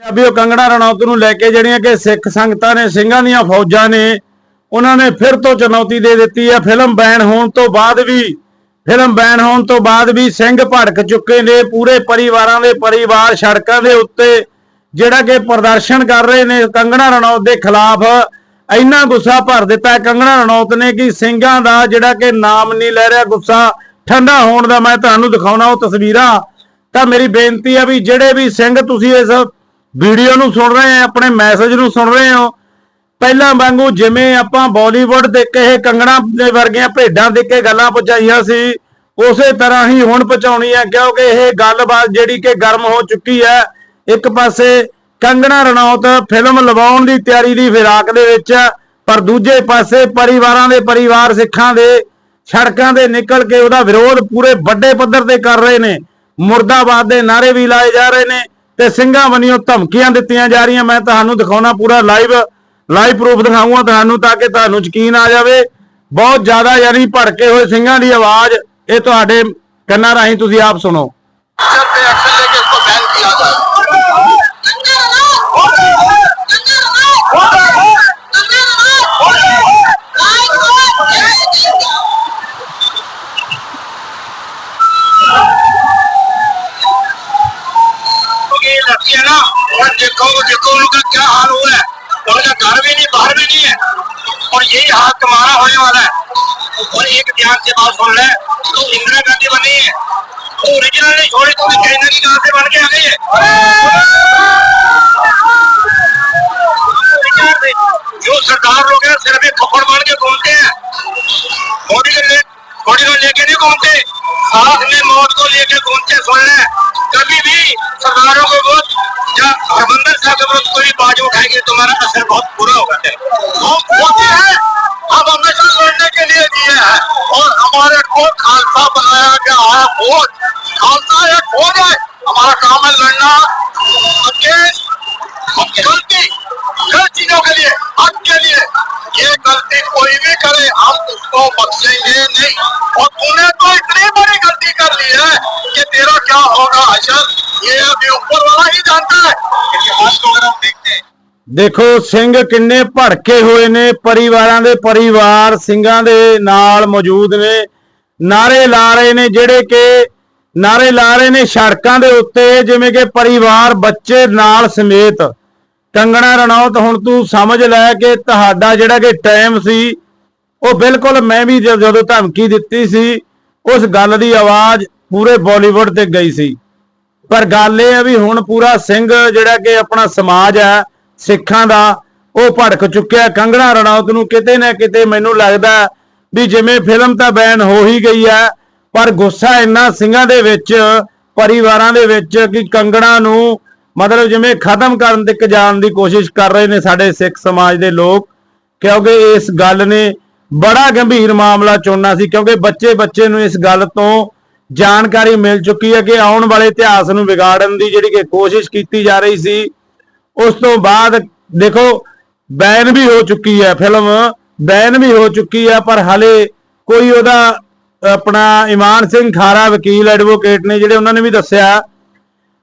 ਪੰਜਾਬੀ ਪੰਜਾਬੀਓ ਕੰਗਣਾ ਰਣੌਤ ਨੂੰ ਲੈ ਕੇ ਜਿਹੜੀਆਂ ਕਿ ਸਿੱਖ ਸੰਗਤਾਂ ਨੇ, ਸਿੰਘਾਂ ਦੀਆਂ ਫੌਜਾਂ ਨੇ, ਉਹਨਾਂ ਨੇ ਫਿਰ ਤੋਂ ਚੁਣੌਤੀ ਦੇ ਦਿੱਤੀ ਹੈ ਫਿਲਮ ਬੈਨ ਹੋਣ ਤੋਂ ਬਾਅਦ ਵੀ, ਫਿਲਮ ਬੈਨ ਹੋਣ ਤੋਂ ਬਾਅਦ ਵੀ ਸਿੰਘ ਭੜਕ ਚੁੱਕੇ ਨੇ, ਪੂਰੇ ਪਰਿਵਾਰਾਂ ਦੇ ਪਰਿਵਾਰ ਸੜਕਾਂ ਦੇ ਉੱਤੇ, ਜਿਹੜਾ ਕਿ ਪ੍ਰਦਰਸ਼ਨ ਕਰ ਰਹੇ ਨੇ ਕੰਗਣਾ ਰਣੌਤ ਦੇ ਖਿਲਾਫ। ਇੰਨਾ ਗੁੱਸਾ ਭਰ ਦਿੱਤਾ ਕੰਗਣਾ ਰਣੌਤ ਨੇ ਕਿ ਸਿੰਘਾਂ ਦਾ ਜਿਹੜਾ ਕਿ ਨਾਮ ਨਹੀਂ ਲੈ ਰਿਹਾ ਗੁੱਸਾ, ਠੰਡਾ ਹੋਣ ਦਾ ਮੈਂ ਤੁਹਾਨੂੰ ਦਿਖਾਉਣਾ ਉਹ ਤਸਵੀਰਾਂ। ਤਾਂ ਮੇਰੀ ਬੇਨਤੀ ਹੈ ਵੀ ਜਿਹੜੇ ਵੀ ਸਿੰਘ ਤੁਸੀਂ ਇਸ ਵੀਡੀਓ ਨੂੰ ਸੁਣ ਰਹੇ ਆ, ਆਪਣੇ ਮੈਸੇਜ ਨੂੰ ਸੁਣ ਰਹੇ ਹੋ। ਪਹਿਲਾਂ ਵਾਂਗੂ ਜਿਵੇਂ ਆਪਾਂ ਬਾਲੀਵੁੱਡ ਦੇ ਕੇ ਇਹ ਕੰਗਣਾ ਦੇ ਵਰਗੀਆਂ ਭੇਡਾਂ ਦੇ ਕੇ ਗੱਲਾਂ ਪਹੁੰਚਾਈਆਂ ਸੀ, ਉਸੇ ਤਰ੍ਹਾਂ ਹੀ ਹੁਣ ਪਹੁੰਚਾਉਣੀ ਹੈ ਕਿਉਂਕਿ ਇਹ ਗੱਲਬਾਤ ਜਿਹੜੀ ਕਿ ਗਰਮ ਹੋ ਚੁੱਕੀ ਹੈ ਇੱਕ ਪਾਸੇ ਕੰਗਣਾ ਰਣੌਤ ਫਿਲਮ ਲਵਾਉਣ ਦੀ ਤਿਆਰੀ ਦੀ ਫਿਰਾਕ ਦੇ ਵਿੱਚ, ਪਰ ਦੂਜੇ ਪਾਸੇ ਪਰਿਵਾਰਾਂ ਦੇ ਪਰਿਵਾਰ ਸਿੱਖਾਂ ਦੇ ਸੜਕਾਂ ਦੇ ਨਿਕਲ ਕੇ ਉਹਦਾ ਵਿਰੋਧ ਪੂਰੇ ਵੱਡੇ ਪੱਧਰ ਤੇ ਕਰ ਰਹੇ ਨੇ। ਮੁਰਦਾਬਾਦ ਦੇ ਨਾਰੇ ਵੀ ਲਾਏ ਜਾ ਰਹੇ ਨੇ। ਤੇ ਸਿੰਘਾਂ ਵੱਲੋਂ ਧਮਕੀਆਂ ਦਿੱਤੀਆਂ ਜਾ ਰਹੀਆਂ। ਮੈਂ ਤੁਹਾਨੂੰ ਦਿਖਾਉਣਾ ਪੂਰਾ ਲਾਈਵ ਲਾਈਵ ਪ੍ਰੂਫ ਦਿਖਾਉਂਗਾ ਤੁਹਾਨੂੰ ਤਾਂ ਕਿ ਤੁਹਾਨੂੰ ਯਕੀਨ ਆ ਜਾਵੇ। ਬਹੁਤ ਜ਼ਿਆਦਾ ਯਾਨੀ ਭੜਕੇ ਹੋਏ ਸਿੰਘਾਂ ਦੀ ਆਵਾਜ਼, ਇਹ ਤੁਹਾਡੇ ਕੰਨਾਂ ਰਾਹੀਂ ਤੁਸੀਂ ਆਪ ਸੁਣੋ। और तुम्हारा होने वाला है। और एक ध्यान से बात सुन ले तो इंदिरा गांधी बनी है। तो ओरिजिनल नहीं छोड़ी तो चाइना की गाँव से बन के आ गई है। जो सरदार लोग हैं सिर्फ़ एक खपड़ मार के घूमते हैं। बॉडी को ले को लेके नहीं घूमते, साथ में मौत को लेके घूमते, सुन ले। कभी भी सरदारों को बहुत या हरमंदर साहब के विरुद्ध कोई बाज उठाएगी, तुम्हारा हमारे को खालसा बनाया गया है फौज खालसा एक फौज है हमारा काम है लड़ना अगेंस्ट गलती गलत चीजों के लिए हक के लिए ये गलती कोई भी करे हम उसको बख्शेंगे नहीं और तूने तो इतनी बड़ी गलती कर ली है कि तेरा क्या होगा अशर ये अभी ऊपर वाला ही जानता है इतिहास को अगर हम देखते हैं ਦੇਖੋ ਸਿੰਘ ਕਿੰਨੇ ਭੜਕੇ ਹੋਏ ਨੇ ਪਰਿਵਾਰਾਂ ਦੇ ਪਰਿਵਾਰ ਸਿੰਘਾਂ ਦੇ ਨਾਲ ਮੌਜੂਦ ਨੇ ਨਾਰੇ ਲਾ ਰਹੇ ਨੇ ਜਿਹੜੇ ਕਿ ਨਾਰੇ ਲਾ ਰਹੇ ਨੇ ਸੜਕਾਂ ਦੇ ਉੱਤੇ, ਜਿਵੇਂ ਕਿ ਪਰਿਵਾਰ, ਬੱਚੇ ਨਾਲ ਸਮੇਤ। ਕੰਗਣਾ ਰਣੌਤ, ਹੁਣ ਤੂੰ ਸਮਝ ਲੈ ਕਿ ਤੁਹਾਡਾ ਜਿਹੜਾ ਕਿ ਟਾਈਮ ਸੀ, ਉਹ ਬਿਲਕੁਲ ਮੈਂ ਵੀ ਜਦੋਂ ਧਮਕੀ ਦਿੱਤੀ ਸੀ, ਉਸ ਗੱਲ ਦੀ ਆਵਾਜ਼ ਪੂਰੇ ਬਾਲੀਵੁੱਡ ਤੇ ਗਈ ਸੀ। ਪਰ ਗੱਲ ਇਹ ਹੈ ਵੀ ਹੁਣ ਪੂਰਾ ਸਿੰਘ ਜਿਹੜਾ ਕਿ ਆਪਣਾ ਸਮਾਜ ਹੈ, ਸਿੱਖਾਂ ਦਾ, ਉਹ ਭੜਕ ਚੁੱਕਿਆ। ਕੰਗਣਾ ਰਣੌਤ ਨੂੰ ਕਿਤੇ ਨਾ ਕਿਤੇ ਮੈਨੂੰ ਲੱਗਦਾ ਵੀ ਜਿਵੇਂ ਫਿਲਮ ਤਾਂ ਬੈਨ ਹੋ ਹੀ ਗਈ ਹੈ, ਪਰ ਗੁੱਸਾ ਇੰਨਾ ਸਿੰਘਾਂ ਦੇ ਵਿੱਚ, ਪਰਿਵਾਰਾਂ ਦੇ ਵਿੱਚ ਕਿ ਕੰਗਣਾ ਨੂੰ ਮਤਲਬ ਜਿਵੇਂ ਖਤਮ ਕਰਨ ਤੱਕ ਜਾਣ ਦੀ ਕੋਸ਼ਿਸ਼ ਕਰ ਰਹੇ ਨੇ ਸਾਡੇ ਸਿੱਖ ਸਮਾਜ ਦੇ ਲੋਕ, ਕਿਉਂਕਿ ਇਸ ਗੱਲ ਨੇ ਬੜਾ ਗੰਭੀਰ ਮਾਮਲਾ ਚੁਣਨਾ ਸੀ, ਕਿਉਂਕਿ ਬੱਚੇ ਬੱਚੇ ਨੂੰ ਇਸ ਗੱਲ ਤੋਂ ਜਾਣਕਾਰੀ ਮਿਲ ਚੁੱਕੀ ਹੈ ਕਿ ਆਉਣ ਵਾਲੇ ਇਤਿਹਾਸ ਨੂੰ ਵਿਗਾੜਨ ਦੀ ਜਿਹੜੀ ਕਿ ਕੋਸ਼ਿਸ਼ ਕੀਤੀ ਜਾ ਰਹੀ ਸੀ, ਉਸ ਤੋਂ ਬਾਅਦ ਦੇਖੋ, ਬੈਨ ਵੀ ਹੋ ਚੁੱਕੀ ਹੈ ਫਿਲਮ। ਬੈਨ ਵੀ ਹੋ ਚੁੱਕੀ ਆ, ਪਰ ਹਲੇ ਕੋਈ ਉਹਦਾ ਆਪਣਾ ਇਮਾਨ ਸਿੰਘ ਖਾਰਾ, ਵਕੀਲ ਐਡਵੋਕੇਟ ਨੇ ਜਿਹੜੇ ਉਹਨਾਂ ਨੇ ਵੀ ਦੱਸਿਆ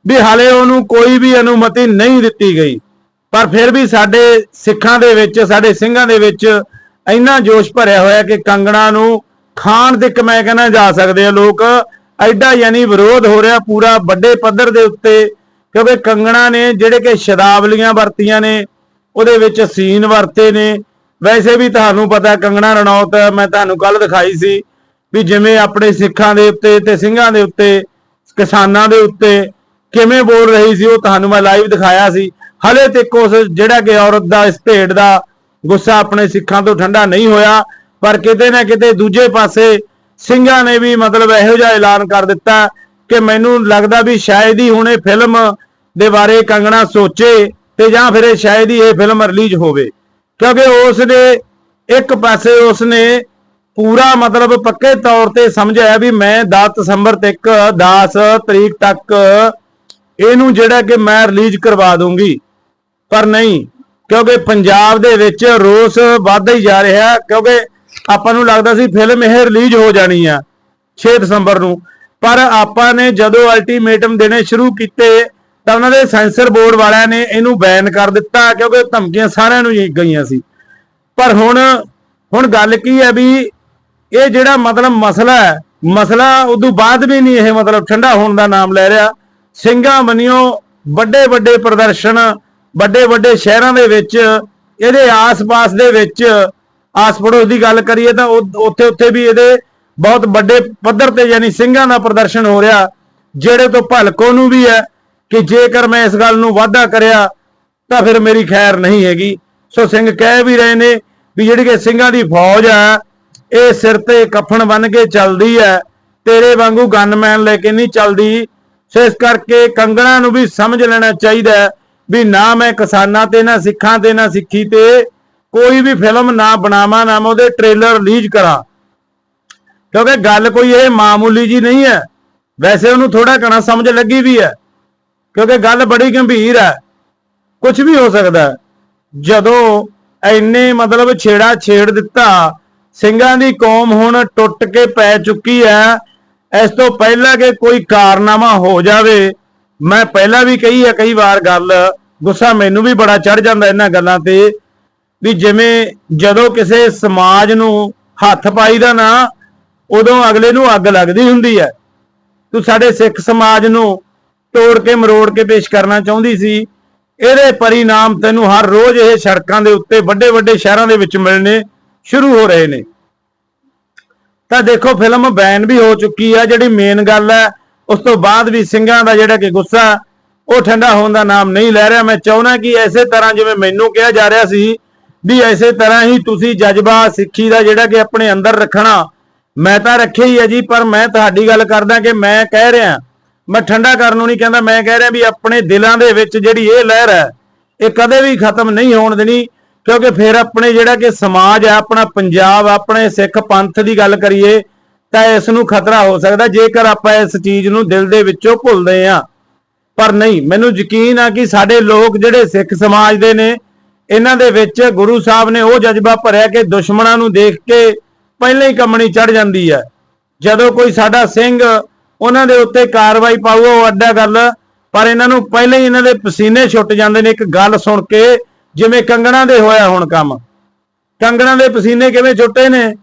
ਵੀ ਹਾਲੇ ਉਹਨੂੰ ਕੋਈ ਵੀ ਅਨੁਮਤੀ ਨਹੀਂ ਦਿੱਤੀ ਗਈ। ਪਰ ਫਿਰ ਵੀ ਸਾਡੇ ਸਿੱਖਾਂ ਦੇ ਵਿੱਚ, ਸਾਡੇ ਸਿੰਘਾਂ ਦੇ ਵਿੱਚ ਇੰਨਾ ਜੋਸ਼ ਭਰਿਆ ਹੋਇਆ ਕਿ ਕੰਗਣਾ ਨੂੰ ਖਾਣ ਤੱਕ ਕਮੈ ਕਹਿੰਦਾ ਜਾ ਸਕਦੇ ਆ ਲੋਕ। ਐਡਾ ਯਾਨੀ ਵਿਰੋਧ ਹੋ ਰਿਹਾ ਪੂਰਾ ਵੱਡੇ ਪੱਧਰ ਦੇ ਉੱਤੇ, ਕਿਉਂਕਿ ਕੰਗਣਾ ਨੇ ਜਿਹੜੇ ਕਿ ਸ਼ਰਾਬਲੀਆਂ ਵਰਤੀਆਂ ਨੇ, ਉਹਦੇ ਵਿੱਚ ਸੀਨ ਵਰਤੇ ਨੇ ਵੈਸੇ ਵੀ ਤੁਹਾਨੂੰ ਪਤਾ ਕੰਗਣਾ ਰਣੌਤ, ਮੈਂ ਤੁਹਾਨੂੰ ਕੱਲ ਦਿਖਾਈ ਸੀ ਵੀ ਜਿਵੇਂ ਆਪਣੇ ਸਿੱਖਾਂ ਦੇ ਉੱਤੇ ਤੇ ਸਿੰਘਾਂ ਦੇ ਉੱਤੇ, ਕਿਸਾਨਾਂ ਦੇ ਉੱਤੇ ਕਿਵੇਂ ਬੋਲ ਰਹੀ ਸੀ, ਉਹ ਤੁਹਾਨੂੰ ਮੈਂ ਲਾਈਵ ਦਿਖਾਇਆ ਸੀ। ਹਲੇ ਤੱਕ ਉਸ ਜਿਹੜਾ ਕਿ ਔਰਤ ਦਾ, ਇਸ ਭੇਡ ਦਾ ਗੁੱਸਾ ਆਪਣੇ ਸਿੱਖਾਂ ਤੋਂ ਠੰਡਾ ਨਹੀਂ ਹੋਇਆ, ਪਰ ਕਿਤੇ ਨਾ ਕਿਤੇ ਦੂਜੇ ਪਾਸੇ ਸਿੰਘਾਂ ਨੇ ਵੀ ਮਤਲਬ ਇਹੋ ਜਿਹਾ ਐਲਾਨ ਕਰ ਦਿੱਤਾ ਕਿ ਮੈਨੂੰ ਲੱਗਦਾ ਵੀ ਸ਼ਾਇਦ ਹੀ ਹੁਣ ਇਹ ਫਿਲਮ ਦੇ ਬਾਰੇ ਕੰਗਣਾ ਸੋਚੇ ਤੇ ਜਾਂ ਫਿਰ ਸ਼ਾਇਦ ਹੀ ਇਹ ਫਿਲਮ ਰਿਲੀਜ਼ ਹੋਵੇ। ਕਿਉਂਕਿ ਉਸ ਨੇ ਇੱਕ ਪਾਸੇ ਉਸ ਨੇ ਪੂਰਾ ਮਤਲਬ ਪੱਕੇ ਤੌਰ ਤੇ ਸਮਝਿਆ ਵੀ ਮੈਂ 10 ਦਸੰਬਰ ਤੱਕ 10 ਤਰੀਕ ਤੱਕ ਇਹਨੂੰ ਜਿਹੜਾ ਕਿ ਮੈਂ ਰਿਲੀਜ਼ ਕਰਵਾ ਦੂੰਗੀ। ਪਰ ਨਹੀਂ, ਕਿਉਂਕਿ ਪੰਜਾਬ ਦੇ ਵਿੱਚ ਰੋਸ ਵੱਧਦਾ ਹੀ ਜਾ ਰਿਹਾ, ਕਿਉਂਕਿ ਆਪਾਂ ਨੂੰ ਲੱਗਦਾ ਸੀ ਫਿਲਮ ਇਹ ਰਿਲੀਜ਼ ਹੋ ਜਾਣੀ ਆ 6 ਦਸੰਬਰ ਨੂੰ। ਪਰ ਆਪਾਂ ਨੇ ਜਦੋਂ ਅਲਟੀਮੇਟਮ ਦੇਣੇ ਸ਼ੁਰੂ ਕੀਤੇ ਤਾਂ ਉਹਨਾਂ ਦੇ ਸੈਂਸਰ ਬੋਰਡ ਵਾਲਿਆਂ ਨੇ ਇਹਨੂੰ ਬੈਨ ਕਰ ਦਿੱਤਾ ਕਿਉਂਕਿ ਧਮਕੀਆਂ ਸਾਰਿਆਂ ਨੂੰ ਗਈਆਂ ਸੀ। ਪਰ ਹੁਣ ਹੁਣ ਗੱਲ ਕੀ ਹੈ ਵੀ ਇਹ ਜਿਹੜਾ ਮਤਲਬ ਮਸਲਾ ਹੈ, ਮਸਲਾ ਉਦੋਂ ਬਾਅਦ ਵੀ ਨਹੀਂ ਇਹ ਮਤਲਬ ਠੰਡਾ ਹੋਣ ਦਾ ਨਾਮ ਲੈ ਰਿਹਾ। ਸਿੰਘਾਂ ਬੰਨਿਓ ਵੱਡੇ ਵੱਡੇ ਪ੍ਰਦਰਸ਼ਨ ਵੱਡੇ ਵੱਡੇ ਸ਼ਹਿਰਾਂ ਦੇ ਵਿੱਚ, ਇਹਦੇ ਆਸ-ਪਾਸ ਦੇ ਵਿੱਚ ਆਸ-ਪੜੋਸ ਦੀ ਗੱਲ ਕਰੀਏ ਤਾਂ ਉੱਥੇ ਉੱਥੇ ਵੀ ਇਹਦੇ ਬਹੁਤ ਵੱਡੇ ਪੱਧਰ ਤੇ ਯਾਨੀ ਸਿੰਘਾਂ ਦਾ ਪ੍ਰਦਰਸ਼ਨ ਹੋ ਰਿਹਾ, ਜਿਹੜੇ ਤੋਂ ਭਲਕੋ ਨੂੰ ਵੀ ਹੈ। ਕਿ ਜੇਕਰ ਮੈਂ ਇਸ ਗੱਲ ਨੂੰ ਵਾਅਦਾ ਕਰਿਆ, ਤਾਂ ਫਿਰ ਮੇਰੀ ਖੈਰ ਨਹੀਂ ਹੈਗੀ। ਸੋ ਸਿੰਘ ਕਹਿ ਵੀ ਰਹੇ ਨੇ ਵੀ ਜਿਹੜੀ ਕਿ ਸਿੰਘਾਂ ਦੀ ਫੌਜ ਆ, ਇਹ ਸਿਰ ਤੇ ਕਫਨ ਬੰਨ ਕੇ ਚੱਲਦੀ ਹੈ ਤੇਰੇ ਵਾਂਗੂ ਗਨਮੈਨ ਲੈ ਕੇ ਨਹੀਂ ਚੱਲਦੀ। ਸੋ ਇਸ ਕਰਕੇ ਕੰਗਣਾ ਨੂੰ ਵੀ ਸਮਝ ਲੈਣਾ ਚਾਹੀਦਾ ਵੀ ਨਾ ਮੈਂ ਕਿਸਾਨਾਂ ਤੇ, ਨਾ ਸਿੱਖਾਂ ਤੇ, ਨਾ ਸਿੱਖੀ ਤੇ ਕੋਈ ਵੀ ਫਿਲਮ ਨਾ ਬਣਾਵਾਂ, ਨਾ ਮੈਂ ਉਹਦੇ ਟ੍ਰੇਲਰ ਰਿਲੀਜ਼ ਕਰਾਂ। ਕਿਉਂਕਿ ਗੱਲ ਕੋਈ ਇਹ ਮਾਮੂਲੀ ਜੀ ਨਹੀਂ ਹੈ। ਵੈਸੇ ਉਹਨੂੰ ਥੋੜਾ ਘਣਾ ਸਮਝ ਲੱਗੀ ਵੀ ਹੈ। ਕਿਉਂਕਿ ਗੱਲ ਬੜੀ ਗੰਭੀਰ ਹੈ। ਕੁਝ ਵੀ ਹੋ ਸਕਦਾ ਜਦੋਂ ਐਨੇ ਮਤਲਬ ਛੇੜਾ ਛੇੜ ਦਿੱਤਾ, ਸਿੰਘਾਂ ਦੀ ਕੌਮ ਹੁਣ ਟੁੱਟ ਕੇ ਪੈ ਚੁੱਕੀ ਹੈ। ਇਸ ਤੋਂ ਪਹਿਲਾਂ ਕਿ ਕੋਈ ਕਾਰਨਾਮਾ ਹੋ ਜਾਵੇ, ਮੈਂ ਪਹਿਲਾਂ ਵੀ ਕਹੀ ਹੈ, ਕਈ ਵਾਰ ਗੱਲ ਗੁੱਸਾ ਮੈਨੂੰ ਵੀ ਬੜਾ ਚੜ ਜਾਂਦਾ ਇਹਨਾਂ ਗੱਲਾਂ ਤੇ, ਵੀ ਜਿਵੇਂ ਜਦੋਂ ਕਿਸੇ ਸਮਾਜ ਨੂੰ ਹੱਥ ਪਾਈਦਾ ਨਾ, ਉਦੋਂ ਅਗਲੇ ਨੂੰ ਅੱਗ ਲੱਗਦੀ ਹੁੰਦੀ ਹੈ। ਤੂੰ ਸਾਡੇ ਸਿੱਖ ਸਮਾਜ ਨੂੰ ਤੋੜ ਕੇ ਮਰੋੜ ਕੇ ਪੇਸ਼ ਕਰਨਾ ਚਾਹੁੰਦੀ ਸੀ। ਇਹਦੇ ਪਰਿਣਾਮ ਤੈਨੂੰ ਹਰ ਰੋਜ਼ ਇਹ ਸੜਕਾਂ ਦੇ ਉੱਤੇ ਵੱਡੇ ਵੱਡੇ ਸ਼ਹਿਰਾਂ ਦੇ ਵਿੱਚ ਮਿਲਣੇ ਸ਼ੁਰੂ ਹੋ ਰਹੇ ਨੇ। ਤਾਂ ਦੇਖੋ, ਫਿਲਮ ਬੈਨ ਵੀ ਹੋ ਚੁੱਕੀ ਆ। ਜਿਹੜੀ ਮੇਨ ਗੱਲ ਹੈ, ਉਸ ਤੋਂ ਬਾਅਦ ਵੀ ਸਿੰਘਾਂ ਦਾ ਜਿਹੜਾ ਕਿ ਗੁੱਸਾ, ਉਹ ਠੰਡਾ ਹੋਣ ਦਾ ਨਾਮ ਨਹੀਂ ਲੈ ਰਿਹਾ। ਮੈਂ ਚਾਹੁੰਦਾ ਕਿ ਐਸੇ ਤਰ੍ਹਾਂ ਜਿਵੇਂ ਮੈਨੂੰ ਕਿਹਾ ਜਾ ਰਿਹਾ ਸੀ, ਵੀ ਐਸੇ ਤਰ੍ਹਾਂ ਹੀ ਤੁਸੀਂ ਜਜ਼ਬਾ ਸਿੱਖੀ ਦਾ ਜਿਹੜਾ ਕਿ ਆਪਣੇ ਅੰਦਰ ਰੱਖਣਾ, ਮੈਂ ਤਾਂ ਰੱਖਿਆ ਹੀ ਹੈ ਜੀ, ਪਰ ਮੈਂ ਤੁਹਾਡੀ ਗੱਲ ਕਰਦਾ ਕਿ ਮੈਂ ਕਹਿ ਰਿਹਾ ਮੈਂ ਠੰਡਾ ਕਰਨ ਨੂੰ ਨਹੀਂ ਕਹਿੰਦਾ, ਮੈਂ ਕਹਿ ਰਿਹਾ ਵੀ ਆਪਣੇ ਦਿਲਾਂ ਦੇ ਵਿੱਚ ਜਿਹੜੀ ਇਹ ਲਹਿਰ ਹੈ, ਇਹ ਕਦੇ ਵੀ ਖਤਮ ਨਹੀਂ ਹੋਣ ਦੇਣੀ, ਕਿਉਂਕਿ ਫਿਰ ਆਪਣੇ ਜਿਹੜਾ ਕਿ ਸਮਾਜ ਹੈ, ਆਪਣਾ ਪੰਜਾਬ, ਆਪਣੇ ਸਿੱਖ ਪੰਥ ਦੀ ਗੱਲ ਕਰੀਏ, ਤਾਂ ਇਸ ਨੂੰ ਖਤਰਾ ਹੋ ਸਕਦਾ, ਜੇਕਰ ਆਪਾਂ ਇਸ ਚੀਜ਼ ਨੂੰ ਦਿਲ ਦੇ ਵਿੱਚੋਂ ਭੁੱਲਦੇ ਆ ਪਰ ਨਹੀਂ, ਮੈਨੂੰ ਯਕੀਨ ਆ ਕਿ ਸਾਡੇ ਲੋਕ ਜਿਹੜੇ ਸਿੱਖ ਸਮਾਜ ਦੇ ਨੇ, ਇਹਨਾਂ ਦੇ ਵਿੱਚ ਗੁਰੂ ਸਾਹਿਬ ਨੇ ਉਹ ਜਜ਼ਬਾ ਭਰਿਆ ਕਿ ਦੁਸ਼ਮਣਾਂ ਨੂੰ ਦੇਖ ਕੇ ਪਹਿਲਾਂ ਹੀ ਕੰਮਣੀ ਚੜ ਜਾਂਦੀ ਹੈ। ਜਦੋਂ ਕੋਈ ਸਾਡਾ ਸਿੰਘ ਉਹਨਾਂ ਦੇ ਉੱਤੇ ਕਾਰਵਾਈ ਪਾਊ ਉਹ ਅੱਡਾ ਗੱਲ। ਪਰ ਇਹਨਾਂ ਨੂੰ ਪਹਿਲਾਂ ਹੀ ਇਹਨਾਂ ਦੇ ਪਸੀਨੇ ਛੁੱਟ ਜਾਂਦੇ ਨੇ। ਇੱਕ ਗੱਲ ਸੁਣ ਕੇ ਜਿਵੇਂ ਕੰਗਣਾ ਦੇ ਹੋਇਆ ਹੁਣ ਕੰਮ। ਕੰਗਣਾ ਦੇ ਪਸੀਨੇ ਕਿਵੇਂ ਛੁੱਟੇ ਨੇ?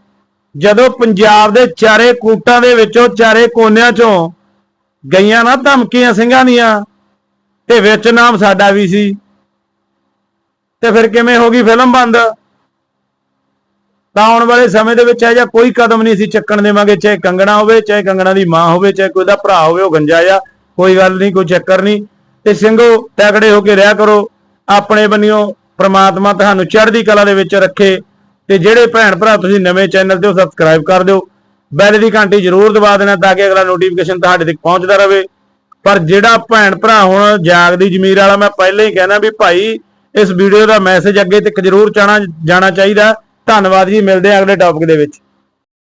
ਜਦੋਂ ਪੰਜਾਬ ਦੇ ਚਾਰੇ ਕੂਟਾਂ ਦੇ ਵਿੱਚੋਂ, ਚਾਰੇ ਕੋਨਿਆਂ ਚੋਂ ਗਈਆਂ ਨਾ ਧਮਕੀਆਂ ਸਿੰਘਾਂ ਦੀਆਂ, ਤੇ ਵਿੱਚ ਨਾਮ ਸਾਡਾ ਵੀ ਸੀ। ਤੇ ਫਿਰ ਕਿਵੇਂ ਹੋ ਗਈ ਫਿਲਮ ਬੰਦ? ਤਾਂ ਆਉਣ ਵਾਲੇ ਸਮੇਂ ਦੇ ਵਿੱਚ ਇਹ ਜਿਹਾ ਕੋਈ ਕਦਮ ਨਹੀਂ ਅਸੀਂ ਚੱਕਣ ਦੇਵਾਂਗੇ, ਚਾਹੇ ਕੰਗਣਾ ਹੋਵੇ, ਚਾਹੇ ਕੰਗਣਾ ਦੀ ਮਾਂ ਹੋਵੇ, ਚਾਹੇ ਕੋਈ ਦਾ ਭਰਾ ਹੋਵੇ, ਉਹ ਗੰਜਾ ਆ ਕੋਈ ਗੱਲ ਨਹੀਂ, ਕੋਈ ਚੱਕਰ ਨਹੀਂ। ਤੇ ਸਿੰਘੋ ਤਗੜੇ ਹੋ ਕੇ ਰਿਹਾ ਕਰੋ। ਆਪਣੇ ਬੰਨਿਓ, ਪ੍ਰਮਾਤਮਾ ਤੁਹਾਨੂੰ ਚੜ੍ਹਦੀ ਕਲਾ ਦੇ ਵਿੱਚ ਰੱਖੇ। ਤੇ ਜਿਹੜੇ ਭੈਣ ਭਰਾ ਤੁਸੀਂ ਨਵੇਂ ਚੈਨਲ ਤੇ ਉਹ ਸਬਸਕ੍ਰਾਈਬ ਕਰ ਦਿਓ। ਬੈਲ ਦੀ ਘੰਟੀ ਜ਼ਰੂਰ ਦਬਾ ਦੇਣਾ ਤਾਂ ਕਿ ਅਗਲਾ ਨੋਟੀਫਿਕੇਸ਼ਨ ਤੁਹਾਡੇ ਤੱਕ ਪਹੁੰਚਦਾ ਰਹੇ। ਪਰ ਜਿਹੜਾ ਭੈਣ ਭਰਾ ਹੁਣ ਜਾਗਦੀ ਜ਼ਮੀਰ ਵਾਲਾ, ਮੈਂ ਪਹਿਲਾਂ ਹੀ ਕਹਿਣਾ ਵੀ ਭਾਈ, ਇਸ ਵੀਡੀਓ ਦਾ ਮੈਸੇਜ ਅੱਗੇ ਤੱਕ ਜ਼ਰੂਰ ਚਾਣਾ ਜਾਣਾ ਚਾਹੀਦਾ। ਧੰਨਵਾਦ ਜੀ ਮਿਲਦੇ ਆ ਅਗਲੇ ਟੌਪਿਕ ਦੇ ਵਿੱਚ।